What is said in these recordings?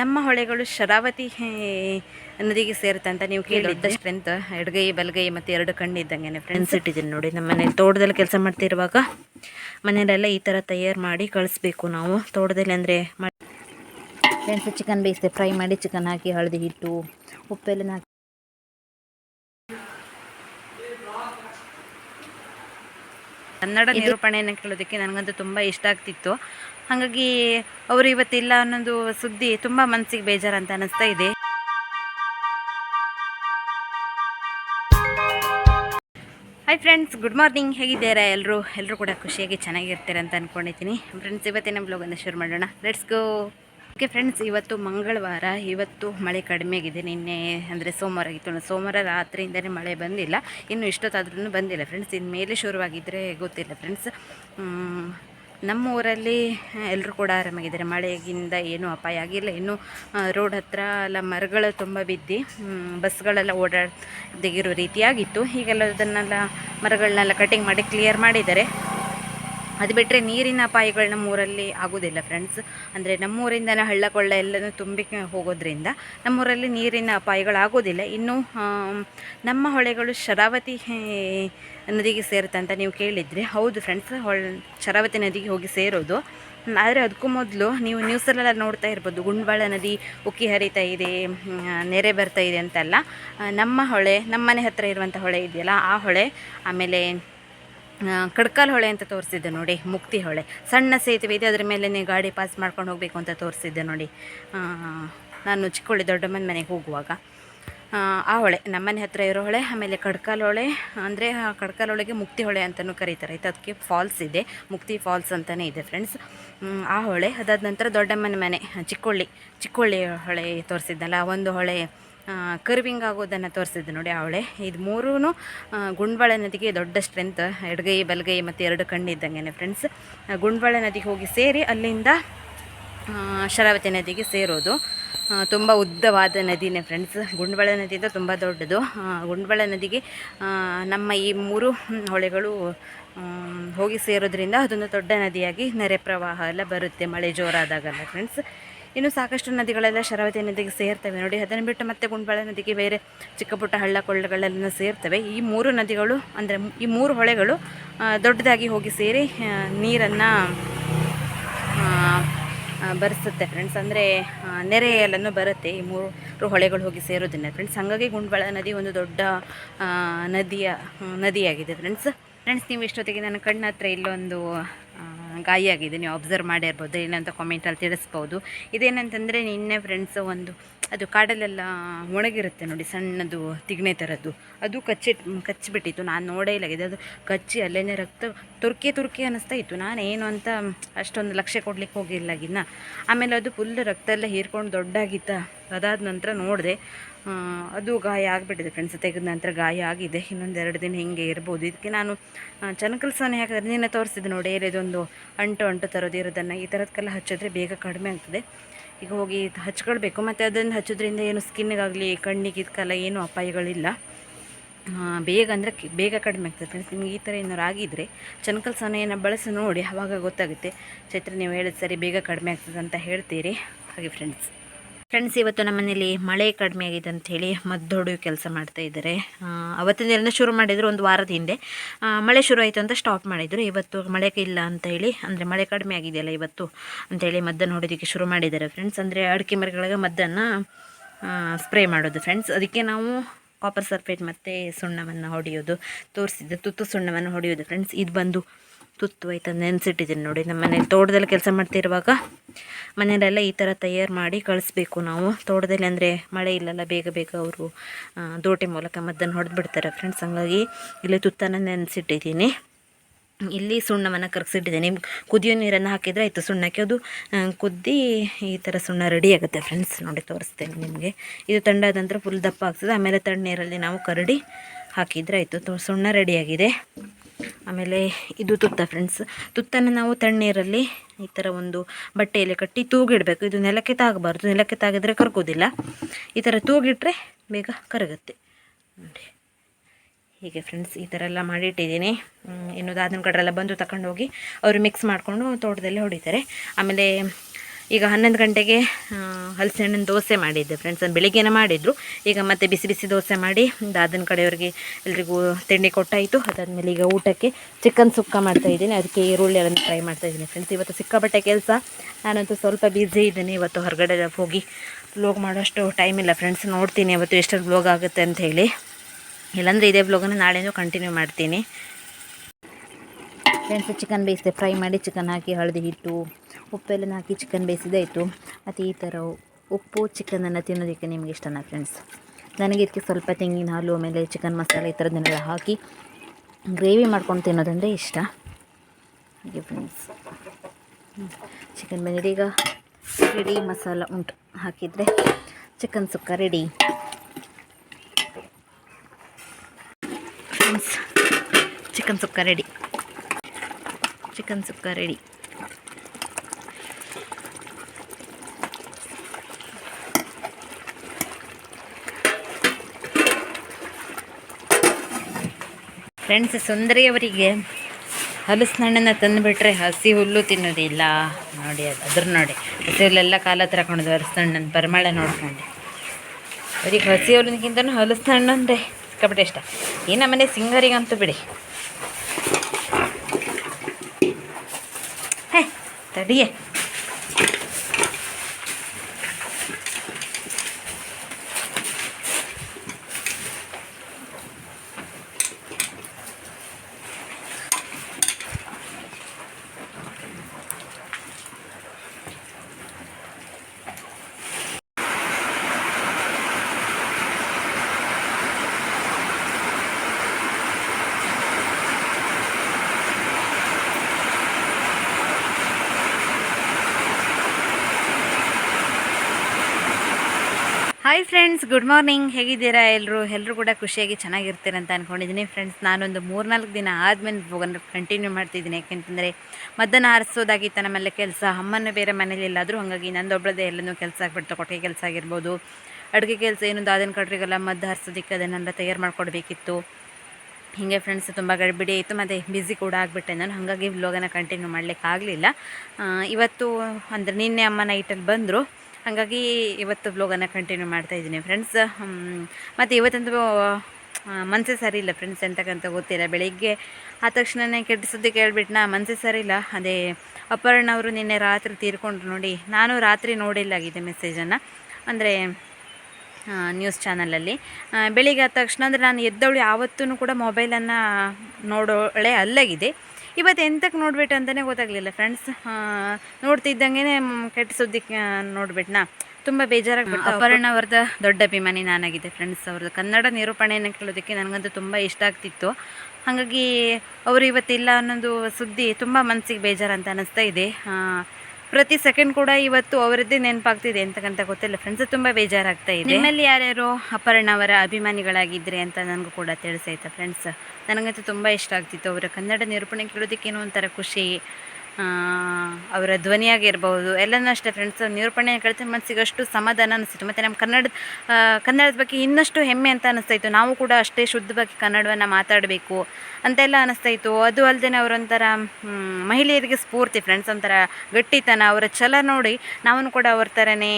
ನಮ್ಮ ಹೊಳೆಗಳು ಶರಾವತಿ ನದಿಗೆ ಸೇರುತ್ತೆ ಅಂತ ನೀವು ಕೇಳಿದ್ದ ಸ್ಟ್ರೆಂತ್ ಎಡಗೈ ಬಲಗೈ ಮತ್ತು ಎರಡು ಕಣ್ಣು ಇದ್ದಂಗೆ ಫ್ರೆಂಡ್ಸ್ ಇಟ್ಟಿದ್ದೀನಿ ನೋಡಿ ನಮ್ಮ ಮನೇಲಿ ತೋಟದಲ್ಲಿ ಕೆಲಸ ಮಾಡ್ತಿರುವಾಗ ಮನೆಯಲ್ಲೆಲ್ಲ ಈ ಥರ ತಯಾರು ಮಾಡಿ ಕಳಿಸ್ಬೇಕು ನಾವು. ತೋಟದಲ್ಲಿ ಅಂದರೆ ಫ್ರೆಂಡ್ಸ್ ಚಿಕನ್ ಬೇಯಿಸಿದೆ ಫ್ರೈ ಮಾಡಿ ಚಿಕನ್ ಹಾಕಿ ಹಳದಿ ಹಿಟ್ಟು ಉಪ್ಪೆಲ್ಲ ಹಾಕಿ ಕನ್ನಡ ನಿರೂಪಣೆಯನ್ನು ಕೇಳೋದಕ್ಕೆ ನನಗಂತೂ ತುಂಬ ಇಷ್ಟ ಆಗ್ತಿತ್ತು. ಹಾಗಾಗಿ ಅವರು ಇವತ್ತಿಲ್ಲ ಅನ್ನೋದು ಸುದ್ದಿ ತುಂಬ ಮನಸ್ಸಿಗೆ ಬೇಜಾರು ಅಂತ ಅನಿಸ್ತಾ ಇದೆ. ಹಾಯ್ ಫ್ರೆಂಡ್ಸ್ ಗುಡ್ ಮಾರ್ನಿಂಗ್ ಹೇಗಿದ್ದೀರಾ ಎಲ್ಲರೂ ಎಲ್ಲರೂ ಕೂಡ ಖುಷಿಯಾಗಿ ಚೆನ್ನಾಗಿರ್ತೀರ ಅಂತ ಅಂದ್ಕೊಂಡಿದ್ದೀನಿ ಫ್ರೆಂಡ್ಸ್ ಇವತ್ತಿನ ಬ್ಲಾಗನ್ನು ಶುರು ಮಾಡೋಣ. ಲೆಟ್ಸ್ ಗೋ ಓಕೆ ಫ್ರೆಂಡ್ಸ್ ಇವತ್ತು ಮಂಗಳವಾರ. ಇವತ್ತು ಮಳೆ ಕಡಿಮೆ ಆಗಿದೆ. ನಿನ್ನೆ ಅಂದರೆ ಸೋಮವಾರ ಆಗಿತ್ತು. ಸೋಮವಾರ ರಾತ್ರಿಯಿಂದಲೇ ಮಳೆ ಬಂದಿಲ್ಲ. ಇನ್ನು ಇಷ್ಟೊತ್ತಾದ್ರೂ ಬಂದಿಲ್ಲ ಫ್ರೆಂಡ್ಸ್ ಇನ್ನು ಮೇಲೆ ಶುರುವಾಗಿದ್ದರೆ ಗೊತ್ತಿಲ್ಲ ಫ್ರೆಂಡ್ಸ್ ನಮ್ಮ ಊರಲ್ಲಿ ಎಲ್ಲರೂ ಕೂಡ ಆರಾಮಾಗಿದ್ದಾರೆ. ಮಳೆಗಿಂದ ಏನೂ ಅಪಾಯ ಆಗಿಲ್ಲ. ಇನ್ನೂ ರೋಡ್ ಹತ್ರ ಎಲ್ಲ ಮರಗಳು ತುಂಬ ಬಿದ್ದು ಬಸ್ಗಳೆಲ್ಲ ಓಡಾಡದಿರೋ ರೀತಿಯಾಗಿತ್ತು. ಈಗೆಲ್ಲ ಅದನ್ನೆಲ್ಲ ಮರಗಳನ್ನೆಲ್ಲ ಕಟಿಂಗ್ ಮಾಡಿ ಕ್ಲಿಯರ್ ಮಾಡಿದ್ದಾರೆ. ಅದು ಬಿಟ್ಟರೆ ನೀರಿನ ಅಪಾಯಗಳು ನಮ್ಮೂರಲ್ಲಿ ಆಗೋದಿಲ್ಲ ಫ್ರೆಂಡ್ಸ್ ಅಂದರೆ ನಮ್ಮೂರಿಂದನೇ ಹಳ್ಳ ಕೊಳ್ಳ ಎಲ್ಲನೂ ತುಂಬಿ ಹೋಗೋದ್ರಿಂದ ನಮ್ಮೂರಲ್ಲಿ ನೀರಿನ ಅಪಾಯಗಳು ಆಗೋದಿಲ್ಲ. ಇನ್ನು ನಮ್ಮ ಹೊಳೆಗಳು ಶರಾವತಿ ನದಿಗೆ ಸೇರುತ್ತೆ ಅಂತ ನೀವು ಕೇಳಿದರೆ. ಹೌದು ಫ್ರೆಂಡ್ಸ್ ಹೊಳ, ಶರಾವತಿ ನದಿಗೆ ಹೋಗಿ ಸೇರೋದು. ಆದರೆ ಅದಕ್ಕೂ ಮೊದಲು ನೀವು ನ್ಯೂಸಲ್ಲೆಲ್ಲ ನೋಡ್ತಾ ಇರ್ಬೋದು. ಗುಂಡ್ವಾಳ ನದಿ ಉಕ್ಕಿ ಹರಿತಾ ಇದೆ ನೆರೆ ಬರ್ತಾ ಇದೆ ಅಂತೆಲ್ಲ. ನಮ್ಮ ಹೊಳೆ ನಮ್ಮ ಮನೆ ಹತ್ತಿರ ಇರುವಂಥ ಹೊಳೆ ಇದೆಯಲ್ಲ, ಆ ಹೊಳೆ, ಆಮೇಲೆ ಕಡ್ಕಲ್ ಹೊಳೆ ಅಂತ ತೋರಿಸಿದ್ದೆ ನೋಡಿ ಮುಕ್ತಿ ಹೊಳೆ. ಸಣ್ಣ ಸೇತುವೆ ಇದೆ ಅದ್ರ ಮೇಲೆ ಗಾಡಿ ಪಾಸ್ ಮಾಡ್ಕೊಂಡು ಹೋಗಬೇಕು ಅಂತ ತೋರಿಸಿದ್ದೆ ನೋಡಿ. ನಾನು ಚಿಕ್ಕೋಳಿ ದೊಡ್ಡಮ್ಮನ ಮನೆಗೆ ಹೋಗುವಾಗ. ಆ, ಹೊಳೆ ನಮ್ಮನೆ ಹತ್ತಿರ ಇರೋ ಹೊಳೆ ಆಮೇಲೆ ಕಡ್ಕಲ್ ಹೊಳೆ ಅಂದರೆ ಆ ಕಡ್ಕಲ್ ಹೊಳೆಗೆ ಮುಕ್ತಿ ಹೊಳೆ ಅಂತಲೂ ಕರೀತಾರೆ. ಆಯ್ತು ಅದಕ್ಕೆ ಫಾಲ್ಸ್ ಇದೆ ಮುಕ್ತಿ ಫಾಲ್ಸ್ ಅಂತಲೇ ಇದೆ ಫ್ರೆಂಡ್ಸ್ ಆ ಹೊಳೆ ಅದಾದ ನಂತರ ದೊಡ್ಡಮ್ಮನ ಮನೆ ಚಿಕ್ಕೊಳ್ಳಿ ಚಿಕ್ಕೊಳ್ಳಿ ಹೊಳೆ ತೋರಿಸಿದ್ದಲ್ಲ ಒಂದು ಹೊಳೆ. ಕರ್ವಿಂಗ್ ಆಗೋದನ್ನು ತೋರಿಸಿದ್ದು ನೋಡಿ ಅವಳೆ. ಇದು ಮೂರೂ ಗುಂಡ್ಬಾಳ ನದಿಗೆ ದೊಡ್ಡ ಸ್ಟ್ರೆಂತ್ ಎಡಗೈ ಬಲಗೈ ಮತ್ತು ಎರಡು ಕಣ್ಣು ಇದ್ದಂಗೆ ಫ್ರೆಂಡ್ಸ್ ಗುಂಡ್ಬಾಳ ನದಿಗೆ ಹೋಗಿ ಸೇರಿ ಅಲ್ಲಿಂದ ಶರಾವತಿ ನದಿಗೆ ಸೇರೋದು. ತುಂಬ ಉದ್ದವಾದ ನದಿನೇ ಫ್ರೆಂಡ್ಸ್ ಗುಂಡ್ಬಳ ನದಿಯಿಂದ ತುಂಬ ದೊಡ್ಡದು. ಆ, ನದಿಗೆ ನಮ್ಮ ಈ ಮೂರು ಹೊಳೆಗಳು ಹೋಗಿ ಸೇರೋದ್ರಿಂದ ಅದೊಂದು ದೊಡ್ಡ ನದಿಯಾಗಿ ನೆರೆ ಪ್ರವಾಹ ಎಲ್ಲ ಬರುತ್ತೆ ಮಳೆ ಜೋರಾದಾಗಲ್ಲ ಫ್ರೆಂಡ್ಸ್ ಇನ್ನು ಸಾಕಷ್ಟು ನದಿಗಳೆಲ್ಲ ಶರಾವತಿ ನದಿಗೆ ಸೇರ್ತವೆ. ನೋಡಿ ಅದನ್ನು ಬಿಟ್ಟು ಮತ್ತೆ ಗುಂಡ್ಬಳ ನದಿಗೆ ಬೇರೆ ಚಿಕ್ಕ ಪುಟ್ಟ ಹಳ್ಳ ಕೊಳ್ಳಗಳೆಲ್ಲ ಸೇರ್ತವೆ. ಈ ಮೂರು ನದಿಗಳು, ಅಂದರೆ ಈ ಮೂರು ಹೊಳೆಗಳು ದೊಡ್ಡದಾಗಿ ಹೋಗಿ ಸೇರಿ ನೀರನ್ನು ಬರೆಸುತ್ತೆ ಫ್ರೆಂಡ್ಸ್ ಅಂದರೆ ನೆರೆ ಎಲ್ಲನೂ ಬರುತ್ತೆ ಈ ಮೂರು ಹೊಳೆಗಳು ಹೋಗಿ ಸೇರೋದಿಲ್ಲ ಫ್ರೆಂಡ್ಸ್ ಹಾಗಾಗಿ ಗುಂಡ್ಬಳ ನದಿ ಒಂದು ದೊಡ್ಡ ನದಿಯ ನದಿಯಾಗಿದೆ ಫ್ರೆಂಡ್ಸ್ ಫ್ರೆಂಡ್ಸ್ ನೀವು ಇಷ್ಟೊತ್ತಿಗೆ ನನ್ನ ಕಣ್ಣ ಹತ್ರ ಇಲ್ಲೊಂದು ಆ, ಗಾಯ ಆಗಿದೆ ನೀವು ಅಬ್ಸರ್ವ್ ಮಾಡಿರ್ಬೋದು ಏನಂತ ಕಾಮೆಂಟಲ್ಲಿ ತಿಳಿಸ್ಬೋದು. ಇದೇನಂತಂದರೆ ನಿನ್ನೆ ಫ್ರೆಂಡ್ಸ್ ಒಂದು ಅದು ಕಾಡಲ್ಲೆಲ್ಲ ಒಣಗಿರುತ್ತೆ ನೋಡಿ ಸಣ್ಣದು ತಿಗಣೆ ಥರದ್ದು. ಅದು ಕಚ್ಚಿ ಕಚ್ಚಿಬಿಟ್ಟಿತ್ತು ನಾನು ನೋಡೇ ಇಲ್ಲ ಇದು ಅದು ಕಚ್ಚಿ ಅಲ್ಲೇ ರಕ್ತ ತುರ್ಕಿ ತುರ್ಕಿ ಅನ್ನಿಸ್ತಾ ಇತ್ತು. ನಾನು ಏನು ಅಂತ ಅಷ್ಟೊಂದು ಲಕ್ಷ್ಯ ಕೊಡ್ಲಿಕ್ಕೆ ಹೋಗಿಲ್ಲ ಇನ್ನು ಆಮೇಲೆ ಅದು ಫುಲ್ ರಕ್ತ ಎಲ್ಲ ಹೀರ್ಕೊಂಡು ದೊಡ್ಡಾಗಿತ್ತ ಅದಾದ ನಂತರ ನೋಡಿದೆ ಅದು ಗಾಯ ಆಗಿಬಿಟ್ಟಿದೆ ಫ್ರೆಂಡ್ಸ್ ತೆಗೆದ ನಂತರ ಗಾಯ ಆಗಿದೆ. ಇನ್ನೊಂದು ಎರಡು ದಿನ ಹಿಂಗೆ ಇರ್ಬೋದು. ಇದಕ್ಕೆ ನಾನು ಚನಕಲ್ ಸೊನೆ ಹಾಕಿದ್ರೆ ನಿನ್ನೆ ತೋರಿಸಿದೆ ನೋಡಿ. ಇದೊಂದು ಅಂಟು ಅಂಟು ತರೋದು ಇರೋದನ್ನು. ಈ ಥರದಕ್ಕೆಲ್ಲ ಹಚ್ಚಿದ್ರೆ ಬೇಗ ಕಡಿಮೆ ಆಗ್ತದೆ. ಈಗ ಹೋಗಿ ಹಚ್ಕೊಳ್ಬೇಕು. ಮತ್ತು ಅದನ್ನು ಹಚ್ಚೋದ್ರಿಂದ ಏನು ಸ್ಕಿನ್ನಿಗಾಗಲಿ ಕಣ್ಣಿಗೆ ಇದಕ್ಕೆಲ್ಲ ಏನೂ ಅಪಾಯಗಳಿಲ್ಲ. ಬೇಗ ಅಂದರೆ ಬೇಗ ಕಡಿಮೆ ಆಗ್ತದೆ ಫ್ರೆಂಡ್ಸ್ ನಿಮ್ಗೆ ಈ ಥರ ಏನಾರು ಆಗಿದ್ದರೆ ಚನಕಲ್ ಸೊನೆಯನ್ನು ಬಳಸಿ ನೋಡಿ. ಆವಾಗ ಗೊತ್ತಾಗುತ್ತೆ. ಚೈತ್ರ, ನೀವು ಹೇಳಿದ ಸರಿ ಬೇಗ ಕಡಿಮೆ ಆಗ್ತದೆ ಅಂತ ಹೇಳ್ತೀರಿ. ಹಾಗೆ ಫ್ರೆಂಡ್ಸ್ ಫ್ರೆಂಡ್ಸ್ ಇವತ್ತು ನಮ್ಮ ಮನೇಲಿ ಮಳೆ ಕಡಿಮೆ ಆಗಿದೆ ಅಂತ ಹೇಳಿ ಮದ್ದೊಡೆಯೋ ಕೆಲಸ ಮಾಡ್ತಾ ಇದ್ದಾರೆ. ಅವತ್ತಿನ ಶುರು ಮಾಡಿದ್ರು ಒಂದು ವಾರದ ಹಿಂದೆ. ಮಳೆ ಶುರು ಆಯಿತು ಅಂತ ಸ್ಟಾಪ್ ಮಾಡಿದರು. ಇವತ್ತು ಮಳೆ ಇಲ್ಲ ಅಂತ ಹೇಳಿ, ಅಂದರೆ ಮಳೆ ಕಡಿಮೆ ಆಗಿದೆಯಲ್ಲ ಇವತ್ತು ಅಂತೇಳಿ ಮದ್ದನ್ನು ಹೊಡೋದಕ್ಕೆ ಶುರು ಮಾಡಿದ್ದಾರೆ ಫ್ರೆಂಡ್ಸ್ ಅಂದರೆ ಅಡಿಕೆ ಮರಗಳಿಗೆ ಮದ್ದನ್ನು ಸ್ಪ್ರೇ ಮಾಡೋದು ಫ್ರೆಂಡ್ಸ್ ಅದಕ್ಕೆ ನಾವು ಕಾಪರ್ ಸರ್ಫೇಟ್ ಮತ್ತು ಸುಣ್ಣವನ್ನು ಹೊಡೆಯೋದು, ತೋರಿಸಿದ್ದು ತುತ್ತು ಸುಣ್ಣವನ್ನು ಹೊಡೆಯೋದು ಫ್ರೆಂಡ್ಸ್ ಇದು ಬಂದು ತುತ್ತು ಆಯ್ತು ನೆನೆಸಿಟ್ಟಿದ್ದೀನಿ ನೋಡಿ. ನಮ್ಮ ಮನೇಲಿ ತೋಟದಲ್ಲಿ ಕೆಲಸ ಮಾಡ್ತಿರುವಾಗ ಮನೆಯಲ್ಲೆಲ್ಲ ಈ ಥರ ತಯಾರು ಮಾಡಿ ಕಳಿಸ್ಬೇಕು ನಾವು. ತೋಟದಲ್ಲಿ ಅಂದರೆ ಮಳೆ ಇಲ್ಲಲ್ಲ, ಬೇಗ ಬೇಗ ಅವರು ದೋಟೆ ಮೂಲಕ ಮದ್ದನ್ನು ಹೊಡೆದು ಬಿಡ್ತಾರೆ ಫ್ರೆಂಡ್ಸ್ ಹಂಗಾಗಿ ಇಲ್ಲಿ ತುತ್ತನ್ನು ನೆನೆಸಿಟ್ಟಿದ್ದೀನಿ. ಇಲ್ಲಿ ಸುಣ್ಣವನ್ನು ಕರಗಿಸಿಟ್ಟಿದ್ದೀನಿ. ಕುದಿಯೋ ನೀರನ್ನು ಹಾಕಿದರೆ ಆಯಿತು ಸುಣ್ಣಕ್ಕೆ. ಅದು ಕುದ್ದಿ ಈ ಥರ ಸುಣ್ಣ ರೆಡಿ ಆಗುತ್ತೆ ಫ್ರೆಂಡ್ಸ್ ನೋಡಿ, ತೋರಿಸ್ತೇನೆ ನಿಮಗೆ. ಇದು ತಂಡಾದ ನಂತರ ಫುಲ್ ದಪ್ಪ ಆಗ್ತದೆ. ಆಮೇಲೆ ತಣ್ಣೀರಲ್ಲಿ ನಾವು ಕರಡಿ ಹಾಕಿದರೆ ಆಯಿತು. ಸುಣ್ಣ ರೆಡಿಯಾಗಿದೆ ಆಮೇಲೆ ಇದು ತುತ್ತ ಫ್ರೆಂಡ್ಸ್ ತುತ್ತನ್ನು ನಾವು ತಣ್ಣೀರಲ್ಲಿ ಈ ಥರ ಒಂದು ಬಟ್ಟೆಯಲ್ಲಿ ಕಟ್ಟಿ ತೂಗಿಡಬೇಕು. ಇದು ನೆಲಕ್ಕೆ ತಾಗಬಾರ್ದು. ನೆಲಕ್ಕೆ ತಾಗಿದ್ರೆ ಕರ್ಕೋದಿಲ್ಲ ಈ ಥರ ತೂಗಿಟ್ರೆ ಬೇಗ ಕರಗುತ್ತೆ. ನೋಡಿ. ಹೀಗೆ ಫ್ರೆಂಡ್ಸ್ ಈ ಥರ ಎಲ್ಲ ಮಾಡಿಟ್ಟಿದ್ದೀನಿ. ಇನ್ನು ದಾದನ ಕಡೆಲ್ಲ ಬಂದು ತಗೊಂಡೋಗಿ ಅವರು ಮಿಕ್ಸ್ ಮಾಡಿಕೊಂಡು ತೋಟದಲ್ಲಿ ಹೊಡಿತಾರೆ. ಆಮೇಲೆ ಈಗ ಹನ್ನೊಂದು ಗಂಟೆಗೆ ಹಲಸಿನ ಹಣ್ಣಿನ ದೋಸೆ ಮಾಡಿದ್ದೆ ಫ್ರೆಂಡ್ಸ್ ನಾನು ಬೆಳಿಗ್ಗೆನೇ ಮಾಡಿದ್ರು. ಈಗ ಮತ್ತೆ ಬಿಸಿ ಬಿಸಿ ದೋಸೆ ಮಾಡಿ ದಾದನ ಕಡೆಯವರಿಗೆ ಎಲ್ರಿಗೂ ತಿಂಡಿ ಕೊಟ್ಟಾಯಿತು. ಅದಾದಮೇಲೆ ಈಗ ಊಟಕ್ಕೆ ಚಿಕನ್ ಸುಕ್ಕ ಮಾಡ್ತಾ ಇದ್ದೀನಿ. ಅದಕ್ಕೆ ಈರುಳ್ಳಿ ಅದನ್ನು ಫ್ರೈ ಮಾಡ್ತಾ ಇದ್ದೀನಿ ಫ್ರೆಂಡ್ಸ್ ಇವತ್ತು ಸಿಕ್ಕಾಪಟ್ಟೆ ಕೆಲಸ. ನಾನಂತೂ ಸ್ವಲ್ಪ ಬ್ಯುಸಿ ಇದ್ದೀನಿ. ಇವತ್ತು ಹೊರಗಡೆ ಹೋಗಿ ವ್ಲೋಗ್ ಮಾಡೋಷ್ಟು ಟೈಮ್ ಇಲ್ಲ ಫ್ರೆಂಡ್ಸ್ ನೋಡ್ತೀನಿ ಇವತ್ತು ಎಷ್ಟು ವ್ಲೋಗ್ ಆಗುತ್ತೆ ಅಂತ ಹೇಳಿ. ಇಲ್ಲಾಂದರೆ ಇದೇ ಬ್ಲಾಗನ್ನು ನಾಳೆನೂ ಕಂಟಿನ್ಯೂ ಮಾಡ್ತೀನಿ. ಫ್ರೆಂಡ್ಸ್ ಚಿಕನ್ ಬೇಯಿಸಿದೆ ಫ್ರೈ ಮಾಡಿ, ಚಿಕನ್ ಹಾಕಿ, ಹಳದಿ ಹಿಟ್ಟು ಉಪ್ಪೆಲ್ಲ ಹಾಕಿ ಚಿಕನ್ ಬೇಯಿಸಿದಾಯಿತು ಮತ್ತು ಈ ಥರ ಉಪ್ಪು ಚಿಕನನ್ನು ತಿನ್ನೋದಕ್ಕೆ ನಿಮಗೆ ಇಷ್ಟನಾ ಫ್ರೆಂಡ್ಸ್ ನನಗೆ ಇದಕ್ಕೆ ಸ್ವಲ್ಪ ತೆಂಗಿನ ಹಾಲು, ಆಮೇಲೆ ಚಿಕನ್ ಮಸಾಲೆ ಈ ಥರದ್ದನ್ನೆಲ್ಲ ಹಾಕಿ ಗ್ರೇವಿ ಮಾಡ್ಕೊಂಡು ತಿನ್ನೋದಂದರೆ ಇಷ್ಟ. ಹಾಗೆ ಫ್ರೆಂಡ್ಸ್ ಚಿಕನ್ ಬಂದಿದೆ. ಈಗ ರೆಡಿ ಮಸಾಲ ಉಂಟು. ಹಾಕಿದರೆ chicken sukka ready friends chicken sukka ready chicken sukka ready friends ಸುಂದರಿಯವರಿಗೆ ಹಲಸಿನ ಹಣ್ಣನ್ನು ತಂದುಬಿಟ್ರೆ ಹಸಿ ಹುಲ್ಲು ತಿನ್ನೋದಿಲ್ಲ. ನೋಡಿ, ಅದು ಅದ್ರ ನೋಡಿ. ಹಸಿ ಹುಲ್ಲೆಲ್ಲ ಕಾಲ ಹತ್ರ ಹಲಸಿನ ಹಣ್ಣನ್ನು ಪರಿಮಳ ನೋಡ್ಕೊಂಡು. ಅವ್ರಿಗೆ ಹಸಿ ಹಲಸಿನ ಹಣ್ಣು ಅಂದರೆ ಸಿಕ್ಕಾಪಟ್ಟೆ ಇಷ್ಟ. ಈ ನಮ್ಮನೆ ಸಿಂಗರಿಗಂತೂ ಬಿಡಿ. ಹೇ, ತಡಿಯೇ. ಹಾಯ್ ಫ್ರೆಂಡ್ಸ್ ಗುಡ್ ಮಾರ್ನಿಂಗ್ ಹೇಗಿದ್ದೀರಾ ಎಲ್ಲರೂ ಎಲ್ಲರೂ ಕೂಡ ಖುಷಿಯಾಗಿ ಚೆನ್ನಾಗಿರ್ತೀರ ಅಂತ ಅಂದ್ಕೊಂಡಿದ್ದೀನಿ ಫ್ರೆಂಡ್ಸ್ ನಾನೊಂದು ಮೂರ್ನಾಲ್ಕು ದಿನ ಆದಮೇಲೆ ಹೋಗೋಣ ಕಂಟಿನ್ಯೂ ಮಾಡ್ತಿದ್ದೀನಿ. ಯಾಕೆಂತಂದರೆ ಮದ್ದನ್ನು ಹಾರಿಸೋದಾಗಿತ್ತು ನಮ್ಮಲ್ಲೇ ಕೆಲಸ. ಅಮ್ಮನ ಬೇರೆ ಮನೇಲಿ ಇಲ್ಲಾದರೂ ಹಾಗಾಗಿ ನಂದೊಬ್ಬಳದೇ ಎಲ್ಲನೂ ಕೆಲಸ ಆಗ್ಬಿಡ್ತು. ಕೊಟ್ಟಿಗೆ ಕೆಲಸ ಆಗಿರ್ಬೋದು. ಅಡುಗೆ ಕೆಲಸ ಏನೊಂದು ಅದನ್ನು ಕಡ್ರಿಗೆಲ್ಲ ಮದ್ದು ಹಾರಿಸೋದಕ್ಕೆ ಅದನ್ನೆಲ್ಲ ತಯಾರು ಮಾಡಿಕೊಡ್ಬೇಕಿತ್ತು. ಹೀಗೆ ಫ್ರೆಂಡ್ಸ್ ತುಂಬ ಗಡಿಬಿಡಿ ಆಯಿತು. ಮತ್ತು ಬ್ಯುಸಿ ಕೂಡ ಆಗಿಬಿಟ್ಟೆ ನಾನು. ಹಾಗಾಗಿ ವ್ಲೋಗನ ಕಂಟಿನ್ಯೂ ಮಾಡಲಿಕ್ಕೆ ಆಗಲಿಲ್ಲ ಇವತ್ತು ಅಂದರೆ ನಿನ್ನೆ ಅಮ್ಮ ನೈಟಲ್ಲಿ ಬಂದರು. ಹಾಗಾಗಿ ಇವತ್ತು ಬ್ಲೋಗನ್ನು ಕಂಟಿನ್ಯೂ ಮಾಡ್ತಾ ಇದ್ದೀನಿ ಫ್ರೆಂಡ್ಸ್ ಮತ್ತು ಇವತ್ತಂತೂ ಮನಸ್ಸೇ ಸರಿ ಇಲ್ಲ ಫ್ರೆಂಡ್ಸ್ ಎಂತಕ್ಕಂತ ಗೊತ್ತಿಲ್ಲ. ಬೆಳಿಗ್ಗೆ ಆದ ತಕ್ಷಣನೇ ಕೆಟ್ಟ ಸುದ್ದಿ ಕೇಳಿಬಿಟ್ನಾ ಮನಸ್ಸೇ ಸರಿ ಇಲ್ಲ. ಅದೇ ಅಪರ್ಣ ಅವರು ನಿನ್ನೆ ರಾತ್ರಿ ತೀರ್ಕೊಂಡ್ರು ನೋಡಿ, ನಾನು ರಾತ್ರಿ ನೋಡಿಲ್ಲಾಗಿದೆ ಮೆಸೇಜನ್ನು ಅಂದರೆ ನ್ಯೂಸ್ ಚಾನಲಲ್ಲಿ ಬೆಳಿಗ್ಗೆ ಆದ ತಕ್ಷಣ ಅಂದರೆ ನಾನು ಎದ್ದವಳು ಯಾವತ್ತೂ ಕೂಡ ಮೊಬೈಲನ್ನು ನೋಡೋಳೆ ಅಲ್ಲಾಗಿದೆ. ಇವತ್ತು ಎಂತಕ್ಕೆ ನೋಡ್ಬಿಟ್ಟು ಅಂತಲೇ ಗೊತ್ತಾಗಲಿಲ್ಲ ಫ್ರೆಂಡ್ಸ್ ನೋಡ್ತಿದ್ದಂಗೆ ಕೆಟ್ಟ ಸುದ್ದಿ ನೋಡ್ಬಿಟ್ನಾ? ತುಂಬ ಬೇಜಾರಾಗ್ಬಿಟ್ಟು ಅಪರ್ಣ ಅವ್ರದ್ದು ದೊಡ್ಡ ಅಭಿಮಾನಿ ನಾನಾಗಿದೆ ಫ್ರೆಂಡ್ಸ್ ಅವ್ರದ್ದು ಕನ್ನಡ ನಿರೂಪಣೆಯನ್ನು ಕೇಳೋದಕ್ಕೆ ನನಗಂತೂ ತುಂಬ ಇಷ್ಟ ಆಗ್ತಿತ್ತು. ಹಾಗಾಗಿ ಅವರು ಇವತ್ತಿಲ್ಲ ಅನ್ನೋದು ಸುದ್ದಿ ತುಂಬ ಮನಸ್ಸಿಗೆ ಬೇಜಾರಂತ ಅನ್ನಿಸ್ತಾ ಇದೆ. ಪ್ರತಿ ಸೆಕೆಂಡ್ ಕೂಡ ಇವತ್ತು ಅವರದ್ದೇ ನೆನಪಾಗ್ತಿದೆ ಅಂತಕ್ಕಂಥ ಗೊತ್ತಿಲ್ಲ. ಫ್ರೆಂಡ್ಸ್ ತುಂಬ ಬೇಜಾರಾಗ್ತಾ ಇದೆ. ನಿಮ್ಮಲ್ಲಿ ಯಾರ್ಯಾರು ಅಪರ್ಣ ಅವರ ಅಭಿಮಾನಿಗಳಾಗಿದ್ದರೆ ಅಂತ ನನಗೂ ಕೂಡ ತಿಳಿಸಾಯ್ತಾ ಫ್ರೆಂಡ್ಸ್ ನನಗಂತೂ ತುಂಬ ಇಷ್ಟ ಆಗ್ತಿತ್ತು. ಅವರ ಕನ್ನಡ ನಿರೂಪಣೆ ಕೇಳೋದಕ್ಕೇನೋ ಒಂಥರ ಖುಷಿ. ಅವರ ಧ್ವನಿಯಾಗಿರ್ಬೋದು ಎಲ್ಲನೂ ಅಷ್ಟೇ ಫ್ರೆಂಡ್ಸ್ ನಿರೂಪಣೆ ಕೇಳ್ತಾ ಮನಸ್ಸಿಗೆ ಅಷ್ಟು ಸಮಾಧಾನ ಅನಿಸ್ತಿತ್ತು ಮತ್ತು ನಮ್ಮ ಕನ್ನಡ ಕನ್ನಡದ ಬಗ್ಗೆ ಇನ್ನಷ್ಟು ಹೆಮ್ಮೆ ಅಂತ ಅನಿಸ್ತಾಯಿತ್ತು. ನಾವು ಕೂಡ ಅಷ್ಟೇ ಶುದ್ಧವಾಗಿ ಕನ್ನಡವನ್ನು ಮಾತಾಡಬೇಕು ಅಂತೆಲ್ಲ ಅನಿಸ್ತಾಯಿತ್ತು. ಅದು ಅಲ್ಲದೆ ಅವರೊಂಥರ ಮಹಿಳೆಯರಿಗೆ ಸ್ಫೂರ್ತಿ ಫ್ರೆಂಡ್ಸ್ ಒಂಥರ ಗಟ್ಟಿತನ, ಅವರ ಛಲ ನೋಡಿ ನಾವು ಕೂಡ ಅವ್ರ ಥರನೇ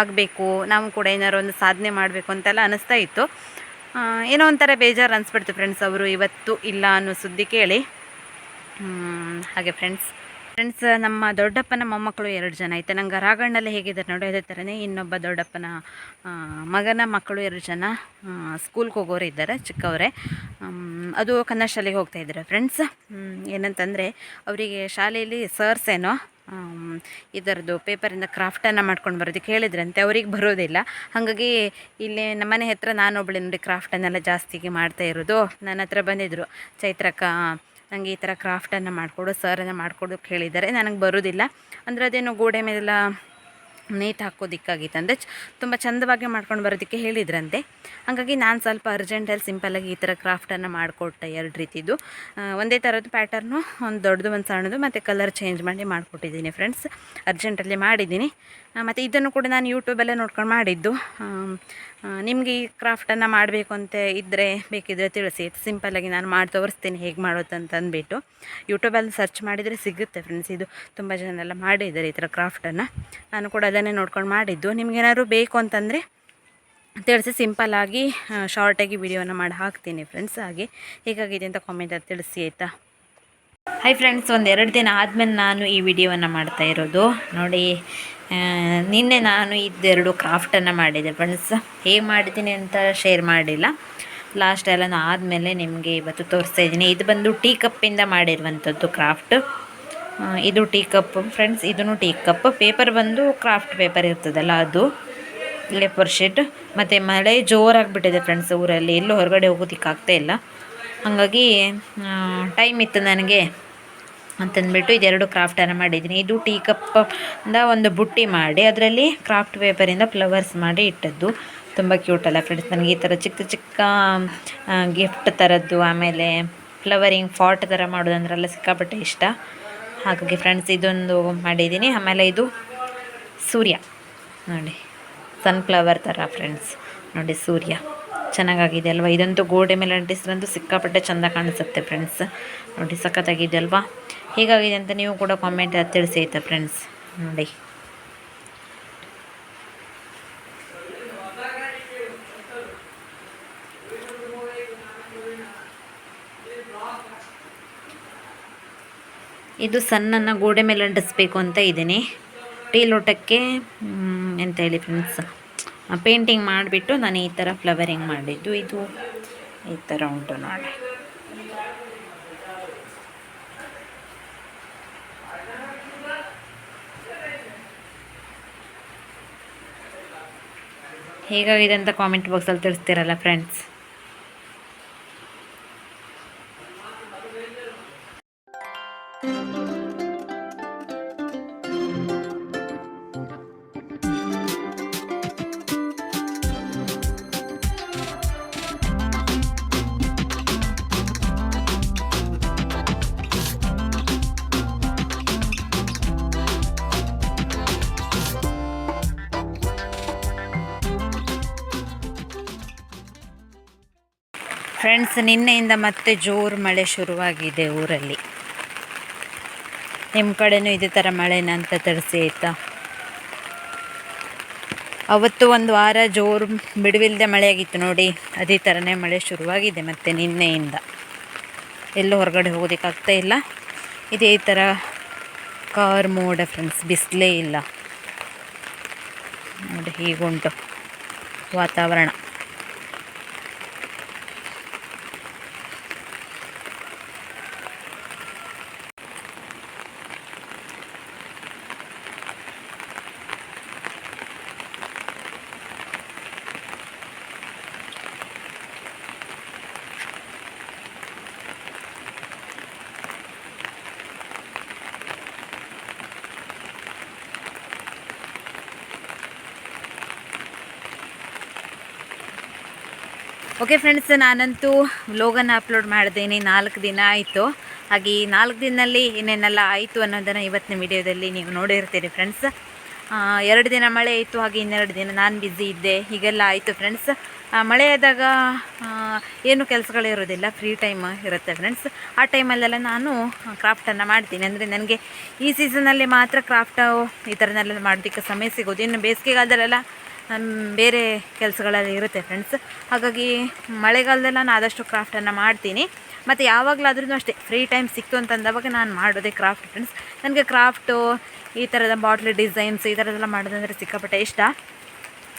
ಆಗಬೇಕು, ನಾವು ಕೂಡ ಏನಾದ್ರು ಒಂದು ಸಾಧನೆ ಮಾಡಬೇಕು ಅಂತೆಲ್ಲ ಅನಿಸ್ತಾ ಇತ್ತು ಏನೋ ಒಂಥರ ಬೇಜಾರು ಅನಿಸ್ಬಿಡ್ತು ಫ್ರೆಂಡ್ಸ್ ಅವರು ಇವತ್ತು ಇಲ್ಲ ಅನ್ನೋ ಸುದ್ದಿ ಕೇಳಿ. ಹಾಗೆ ಫ್ರೆಂಡ್ಸ್ ಫ್ರೆಂಡ್ಸ್ ನಮ್ಮ ದೊಡ್ಡಪ್ಪನ ಮೊಮ್ಮಕ್ಕಳು ಎರಡು ಜನ ಐತೆ. ನಂಗೆ ರಾಗಣ್ಣಲ್ಲಿ ಹೇಗಿದ್ದಾರೆ ನೋಡಿ, ಅದೇ ಥರನೇ ಇನ್ನೊಬ್ಬ ದೊಡ್ಡಪ್ಪನ ಮಗನ ಮಕ್ಕಳು ಎರಡು ಜನ ಸ್ಕೂಲ್ಗೆ ಹೋಗೋರು ಇದ್ದಾರೆ, ಚಿಕ್ಕವರೇ. ಅದು ಕನ್ನಡ ಶಾಲೆಗೆ ಹೋಗ್ತಾ ಇದ್ದಾರೆ. ಫ್ರೆಂಡ್ಸ್ ಏನಂತಂದರೆ ಅವರಿಗೆ ಶಾಲೆಯಲ್ಲಿ ಸರ್ಸ್ ಏನೋ ಇದರದ್ದು ಪೇಪರಿಂದ ಕ್ರಾಫ್ಟನ್ನು ಮಾಡ್ಕೊಂಡು ಬರೋದಕ್ಕೆ ಹೇಳಿದ್ರಂತೆ. ಅವ್ರಿಗೆ ಬರೋದಿಲ್ಲ. ಹಾಗಾಗಿ ಇಲ್ಲಿ ನಮ್ಮನೆ ಹತ್ರ ನಾನೊಬ್ಬಳೆ ನೋಡಿ ಕ್ರಾಫ್ಟನ್ನೆಲ್ಲ ಜಾಸ್ತಿಗೆ ಮಾಡ್ತಾ ಇರೋದು. ನನ್ನ ಹತ್ರ ಬಂದಿದ್ದರು ಚೈತ್ರಕ್ಕ ನನಗೆ ಈ ಥರ ಕ್ರಾಫ್ಟನ್ನು ಮಾಡಿಕೊಡು ಸರನ್ನು ಮಾಡಿಕೊಡೋಕೆ ಹೇಳಿದ್ದಾರೆ ನನಗೆ ಬರೋದಿಲ್ಲ. ಅಂದರೆ ಅದೇನು ಗೋಡೆ ಮೇಲೆಲ್ಲ ನೇತು ಹಾಕೋದಿಕ್ಕಾಗಿತ್ತು ಅಂದರೆ ಚ, ತುಂಬ ಚಂದವಾಗಿ ಮಾಡ್ಕೊಂಡು ಬರೋದಕ್ಕೆ ಹೇಳಿದ್ರಂತೆ. ಹಾಗಾಗಿ ನಾನು ಸ್ವಲ್ಪ ಅರ್ಜೆಂಟಲ್ಲಿ ಸಿಂಪಲ್ಲಾಗಿ ಈ ಥರ ಕ್ರಾಫ್ಟನ್ನು ಮಾಡಿಕೊಟ್ಟೆ ಎರಡು ರೀತಿದು. ಒಂದೇ ಥರದ್ದು ಪ್ಯಾಟರ್ನು ಒಂದು ದೊಡ್ಡದು, ಒಂದು ಸಣ್ಣದು, ಮತ್ತು ಕಲರ್ ಚೇಂಜ್ ಮಾಡಿ ಮಾಡಿಕೊಟ್ಟಿದ್ದೀನಿ ಫ್ರೆಂಡ್ಸ್ ಅರ್ಜೆಂಟಲ್ಲಿ ಮಾಡಿದ್ದೀನಿ. ಮತ್ತು ಇದನ್ನು ಕೂಡ ನಾನು ಯೂಟ್ಯೂಬಲ್ಲೇ ನೋಡ್ಕೊಂಡು ಮಾಡಿದ್ದು. ನಿಮಗೆ ಈ ಕ್ರಾಫ್ಟನ್ನು ಮಾಡಬೇಕು ಅಂತ ಇದ್ದರೆ ಬೇಕಿದ್ದರೆ ತಿಳಿಸಿ. ಸಿಂಪಲ್ಲಾಗಿ ನಾನು ಮಾಡಿ ತೋರಿಸ್ತೀನಿ ಹೇಗೆ ಮಾಡೋದು ಅಂತ ಅಂದ್ಬಿಟ್ಟು. ಯೂಟ್ಯೂಬಲ್ಲಿ ಸರ್ಚ್ ಮಾಡಿದರೆ ಸಿಗುತ್ತೆ ಫ್ರೆಂಡ್ಸ್ ಇದು ತುಂಬ ಜನ ಎಲ್ಲ ಮಾಡಿದ್ದಾರೆ ಈ ಥರ ಕ್ರಾಫ್ಟನ್ನು ನಾನು ಕೂಡ ಅದನ್ನೇ ನೋಡ್ಕೊಂಡು ಮಾಡಿದ್ದು. ನಿಮಗೇನಾದ್ರು ಬೇಕು ಅಂತಂದರೆ ತಿಳಿಸಿ ಸಿಂಪಲ್ಲಾಗಿ ಶಾರ್ಟಾಗಿ ವಿಡಿಯೋನ ಮಾಡಿ ಹಾಕ್ತೀನಿ ಫ್ರೆಂಡ್ಸ್ ಹಾಗೆ. ಹೇಗಾಗಿದೆ ಅಂತ ಕಾಮೆಂಟಲ್ಲಿ ತಿಳಿಸಿ ಆಯಿತಾ? ಹಾಯ್ ಫ್ರೆಂಡ್ಸ್ ಒಂದು ಎರಡು ದಿನ ಆದಮೇಲೆ ನಾನು ಈ ವಿಡಿಯೋವನ್ನು ಮಾಡ್ತಾ ಇರೋದು. ನೋಡಿ ನಿನ್ನೆ ನಾನು ಇದೆರಡು ಕ್ರಾಫ್ಟನ್ನು ಮಾಡಿದೆ ಫ್ರೆಂಡ್ಸ್ ಹೇಗೆ ಮಾಡಿದ್ದೀನಿ ಅಂತ ಶೇರ್ ಮಾಡಿಲ್ಲ ಲಾಸ್ಟ್ ಎಲ್ಲ ಆದಮೇಲೆ ನಿಮಗೆ ಇವತ್ತು ತೋರಿಸ್ತಾ ಇದ್ದೀನಿ ಇದು ಬಂದು ಟೀ ಕಪ್ಪಿಂದ ಮಾಡಿರುವಂಥದ್ದು ಕ್ರಾಫ್ಟ್ ಇದು ಟೀ ಕಪ್. ಫ್ರೆಂಡ್ಸ್ ಇದೂ ಟೀ ಕಪ್. ಪೇಪರ್ ಬಂದು ಕ್ರಾಫ್ಟ್ ಪೇಪರ್ ಇರ್ತದಲ್ಲ ಅದು. ಲೇಪರ್ ಶೀಟ್ ಮತ್ತು ಮಳೆ ಜೋರಾಗಿಬಿಟ್ಟಿದೆ ಫ್ರೆಂಡ್ಸ್ ಊರಲ್ಲಿ. ಎಲ್ಲೂ ಹೊರಗಡೆ ಹೋಗೋದಿಕ್ಕೆ ಆಗ್ತಾ ಇಲ್ಲ. ಹಾಗಾಗಿ ಟೈಮ್ ಇತ್ತು ನನಗೆ ಅಂತಂದ್ಬಿಟ್ಟು ಇದೆರಡು ಕ್ರಾಫ್ಟನ್ನು ಮಾಡಿದ್ದೀನಿ. ಇದು ಟೀ ಕಪ್ಪಿಂದ ಒಂದು ಬುಟ್ಟಿ ಮಾಡಿ, ಅದರಲ್ಲಿ ಕ್ರಾಫ್ಟ್ ಪೇಪರಿಂದ ಫ್ಲವರ್ಸ್ ಮಾಡಿ ಇಟ್ಟದ್ದು. ತುಂಬ ಕ್ಯೂಟ್ ಅಲ್ಲ ಫ್ರೆಂಡ್ಸ್ ನನಗೆ ಈ ಥರ ಚಿಕ್ಕ ಚಿಕ್ಕ ಗಿಫ್ಟ್ ಥರದ್ದು ಆಮೇಲೆ ಫ್ಲವರಿಂಗ್ ಫಾಟ್ ಥರ ಮಾಡೋದಂದ್ರೆಲ್ಲ ಸಿಕ್ಕಾಪಟ್ಟೆ ಇಷ್ಟ. ಹಾಗಾಗಿ ಫ್ರೆಂಡ್ಸ್ ಇದೊಂದು ಮಾಡಿದ್ದೀನಿ. ಆಮೇಲೆ ಇದು ಸೂರ್ಯ. ನೋಡಿ ಸನ್ಫ್ಲವರ್ ಥರ ಫ್ರೆಂಡ್ಸ್ ನೋಡಿ, ಸೂರ್ಯ. ಚೆನ್ನಾಗಾಗಿದೆ ಅಲ್ವಾ? ಇದಂತೂ ಗೋಡೆ ಮೇಲೆ ಅಂಟಿಸಿದ್ರಂತೂ ಸಿಕ್ಕಾಪಟ್ಟೆ ಚೆಂದ ಕಾಣಿಸುತ್ತೆ ಫ್ರೆಂಡ್ಸ್ ನೋಡಿ, ಸಖತ್ತಾಗಿದೆ ಅಲ್ವಾ? ಹೇಗಾಗಿದೆ ಅಂತ ನೀವು ಕೂಡ ಕಾಮೆಂಟ್ ತಿಳಿಸಿ ಆಯ್ತಾ ಫ್ರೆಂಡ್ಸ್ ನೋಡಿ. ಇದು ಸಣ್ಣನ್ನು ಗೋಡೆ ಮೇಲೆ ಅಂಟಿಸ್ಬೇಕು ಅಂತ ಇದ್ದೀನಿ. ಟೀ ಲೋಟಕ್ಕೆ ಎಂತ ಹೇಳಿ ಫ್ರೆಂಡ್ಸ್ ಪೇಂಟಿಂಗ್ ಮಾಡಿಬಿಟ್ಟು ನಾನು ಈ ಥರ ಫ್ಲವರಿಂಗ್ ಮಾಡಿದ್ದು. ಇದು ಈ ಥರ ಉಂಟು ನೋಡಿ. ಹೇಗಾಗಿದೆ ಅಂತ ಕಾಮೆಂಟ್ ಬಾಕ್ಸಲ್ಲಿ ತಿಳಿಸ್ತೀರಲ್ಲ ಫ್ರೆಂಡ್ಸ್ ಫ್ರೆಂಡ್ಸ್ ನಿನ್ನೆಯಿಂದ ಮತ್ತೆ ಜೋರು ಮಳೆ ಶುರುವಾಗಿದೆ ಊರಲ್ಲಿ. ನಿಮ್ಮ ಕಡೆನೂ ಇದೇ ಥರ ಮಳೆನ ಅಂತ ತರಿಸಿ ಆಯಿತಾ? ಅವತ್ತು ಒಂದು ವಾರ ಜೋರು ಬಿಡುವಿಲ್ಲದೆ ಮಳೆಯಾಗಿತ್ತು ನೋಡಿ, ಅದೇ ಥರನೇ ಮಳೆ ಶುರುವಾಗಿದೆ ಮತ್ತೆ ನಿನ್ನೆಯಿಂದ. ಎಲ್ಲೂ ಹೊರಗಡೆ ಹೋಗೋದಕ್ಕಾಗ್ತಾ ಇಲ್ಲ. ಇದೇ ಥರ ಕಾರ್ ಮೋಡ ಫ್ರೆಂಡ್ಸ್ ಬಿಸಿಲೇ ಇಲ್ಲ. ನೋಡಿ ಹೀಗುಂಟು ವಾತಾವರಣ. ಓಕೆ ಫ್ರೆಂಡ್ಸ್ ನಾನಂತೂ ವ್ಲೋಗನ್ನು ಅಪ್ಲೋಡ್ ಮಾಡಿದ್ದೀನಿ ನಾಲ್ಕು ದಿನ ಆಯಿತು. ಹಾಗೆ ಈ ನಾಲ್ಕು ದಿನದಲ್ಲಿ ಏನೇನೆಲ್ಲ ಆಯಿತು ಅನ್ನೋದನ್ನು ಇವತ್ತಿನ ವಿಡಿಯೋದಲ್ಲಿ ನೀವು ನೋಡಿರ್ತೀರಿ ಫ್ರೆಂಡ್ಸ್ ಎರಡು ದಿನ ಮಳೆ ಆಯಿತು, ಹಾಗೆ ಇನ್ನೆರಡು ದಿನ ನಾನು ಬ್ಯುಸಿ ಇದ್ದೆ. ಹೀಗೆಲ್ಲ ಆಯಿತು ಫ್ರೆಂಡ್ಸ್ ಮಳೆ ಆದಾಗ ಏನು ಕೆಲಸಗಳಿರೋದಿಲ್ಲ ಫ್ರೀ ಟೈಮ್ ಇರುತ್ತೆ ಫ್ರೆಂಡ್ಸ್ ಆ ಟೈಮಲ್ಲೆಲ್ಲ ನಾನು ಕ್ರಾಫ್ಟನ್ನು ಮಾಡ್ತೀನಿ. ಅಂದರೆ ನನಗೆ ಈ ಸೀಸನಲ್ಲಿ ಮಾತ್ರ ಕ್ರಾಫ್ಟ್ ಈ ಥರನೆಲ್ಲ ಮಾಡೋದಕ್ಕೆ ಸಮಯ ಸಿಗೋದು. ಇನ್ನು ಬೇಸಿಗೆಗಾಲದಲ್ಲೆಲ್ಲ ಬೇರೆ ಕೆಲಸಗಳಲ್ಲಿ ಇರುತ್ತೆ ಫ್ರೆಂಡ್ಸ್ ಹಾಗಾಗಿ ಮಳೆಗಾಲದಲ್ಲಿ ನಾನು ಆದಷ್ಟು ಕ್ರಾಫ್ಟನ್ನು ಮಾಡ್ತೀನಿ. ಮತ್ತು ಯಾವಾಗಲಾದ್ರೂ ಅಷ್ಟೇ ಫ್ರೀ ಟೈಮ್ ಸಿಕ್ತು ಅಂತಂದವಾಗ ನಾನು ಮಾಡೋದೇ ಕ್ರಾಫ್ಟ್ ಫ್ರೆಂಡ್ಸ್ ನನಗೆ ಕ್ರಾಫ್ಟು ಈ ಥರದ ಬಾಟ್ಲಿ ಡಿಸೈನ್ಸ್ ಈ ಥರದ್ದೆಲ್ಲ ಮಾಡೋದಂದರೆ ಸಿಕ್ಕಾಪಟ್ಟೆ ಇಷ್ಟ.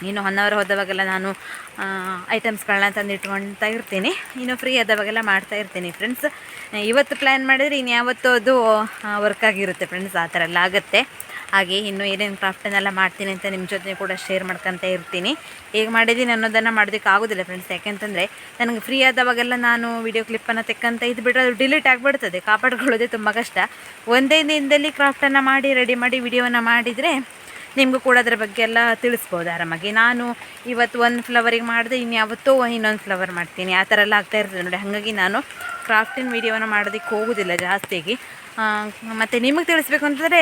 ಇನ್ನು ಹೊನ್ನವರ ಹೋದವಾಗೆಲ್ಲ ನಾನು ಐಟಮ್ಸ್ಗಳನ್ನ ತಂದು ಇಟ್ಕೊಳ್ತಾ ಇರ್ತೀನಿ. ಇನ್ನು ಫ್ರೀ ಆದವಾಗೆಲ್ಲ ಮಾಡ್ತಾ ಇರ್ತೀನಿ ಫ್ರೆಂಡ್ಸ್ ಇವತ್ತು ಪ್ಲ್ಯಾನ್ ಮಾಡಿದರೆ ಇನ್ಯಾವತ್ತೂ ಅದು ವರ್ಕ್ ಆಗಿರುತ್ತೆ ಫ್ರೆಂಡ್ಸ್ ಆ ಥರ ಎಲ್ಲ ಆಗುತ್ತೆ. ಹಾಗೆ ಇನ್ನು ಏನೇನು ಕ್ರಾಫ್ಟನ್ನೆಲ್ಲ ಮಾಡ್ತೀನಿ ಅಂತ ನಿಮ್ಮ ಜೊತೆ ಕೂಡ ಶೇರ್ ಮಾಡ್ಕೊತ ಇರ್ತೀನಿ. ಹೇಗೆ ಮಾಡಿದ್ದೀನಿ ಅನ್ನೋದನ್ನು ಮಾಡೋದಕ್ಕೆ ಆಗೋದಿಲ್ಲ ಫ್ರೆಂಡ್ಸ್ ಯಾಕೆಂತಂದರೆ ನನಗೆ ಫ್ರೀ ಆದವಾಗೆಲ್ಲ ನಾನು ವಿಡಿಯೋ ಕ್ಲಿಪ್ಪನ್ನು ತೆಕ್ಕಂತ ಇದು ಬಿಟ್ಟರೆ ಅದು ಡಿಲೀಟ್ ಆಗಿಬಿಡ್ತದೆ. ಕಾಪಾಡ್ಕೊಳ್ಳೋದೇ ತುಂಬ ಕಷ್ಟ. ಒಂದೇ ದಿನದಲ್ಲಿ ಕ್ರಾಫ್ಟನ್ನು ಮಾಡಿ ರೆಡಿ ಮಾಡಿ ವಿಡಿಯೋವನ್ನು ಮಾಡಿದರೆ ನಿಮಗೂ ಕೂಡ ಅದರ ಬಗ್ಗೆ ಎಲ್ಲ ತಿಳಿಸ್ಬೋದು ಆರಾಮಾಗಿ. ನಾನು ಇವತ್ತು ಒಂದು ಫ್ಲವರಿಗೆ ಮಾಡಿದೆ ಇನ್ನು ಯಾವತ್ತೋ ಇನ್ನೊಂದು ಫ್ಲವರ್ ಮಾಡ್ತೀನಿ. ಆ ಥರ ಎಲ್ಲ ಆಗ್ತಾ ಇರ್ತದೆ ನೋಡಿ. ಹಾಗಾಗಿ ನಾನು ಕ್ರಾಫ್ಟಿನ ವೀಡಿಯೋನ ಮಾಡೋದಕ್ಕೆ ಹೋಗೋದಿಲ್ಲ ಜಾಸ್ತಿಯಾಗಿ ಮತ್ತು ನಿಮಗೆ ತಿಳಿಸ್ಬೇಕು ಅಂತಂದರೆ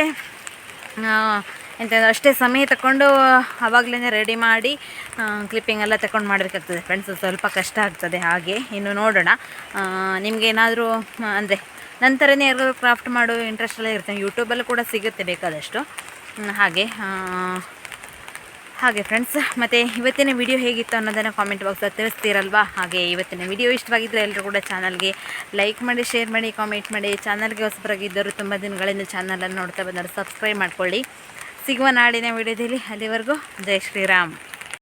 ಎಂತ ಅಷ್ಟೇ ಸಮಯ ತಗೊಂಡು ಆವಾಗಲೇ ರೆಡಿ ಮಾಡಿ ಕ್ಲಿಪ್ಪಿಂಗ್ ಎಲ್ಲ ತಗೊಂಡು ಮಾಡಬೇಕಾಗ್ತದೆ ಫ್ರೆಂಡ್ಸ್ ಸ್ವಲ್ಪ ಕಷ್ಟ ಆಗ್ತದೆ ಹಾಗೆ. ಇನ್ನು ನೋಡೋಣ. ನಿಮಗೇನಾದರೂ ಅಂದರೆ ನಂತರನೇ ಯಾರು ಕ್ರಾಫ್ಟ್ ಮಾಡೋ ಇಂಟ್ರೆಸ್ಟ್ ಎಲ್ಲ ಇರ್ತದೆ ಯೂಟ್ಯೂಬಲ್ಲೂ ಕೂಡ ಸಿಗುತ್ತೆ ಬೇಕಾದಷ್ಟು. ಹಾಗೆ ಹಾಗೆ ಫ್ರೆಂಡ್ಸ್ ಮತ್ತು ಇವತ್ತಿನ ವಿಡಿಯೋ ಹೇಗಿತ್ತು ಅನ್ನೋದನ್ನು ಕಾಮೆಂಟ್ ಬಾಕ್ಸಲ್ಲಿ ತಿಳಿಸ್ತೀರಲ್ವಾ? ಹಾಗೆ ಇವತ್ತಿನ ವಿಡಿಯೋ ಇಷ್ಟವಾಗಿದ್ದರೆ ಎಲ್ಲರೂ ಕೂಡ ಚಾನಲ್ಗೆ ಲೈಕ್ ಮಾಡಿ ಶೇರ್ ಮಾಡಿ ಕಾಮೆಂಟ್ ಮಾಡಿ. ಚಾನಲ್ಗೆ ಹೊಸಬರಾಗಿದ್ದರು ತುಂಬ ದಿನಗಳಿಂದ ಚಾನಲನ್ನು ನೋಡ್ತಾ ಬಂದರು ಸಬ್ಸ್ಕ್ರೈಬ್ ಮಾಡ್ಕೊಳ್ಳಿ. ಸಿಗುವ ನಾಡಿನ ವಿಡಿಯೋದಲ್ಲಿ ಅಲ್ಲಿವರೆಗೂ ಜೈ ಶ್ರೀರಾಮ್.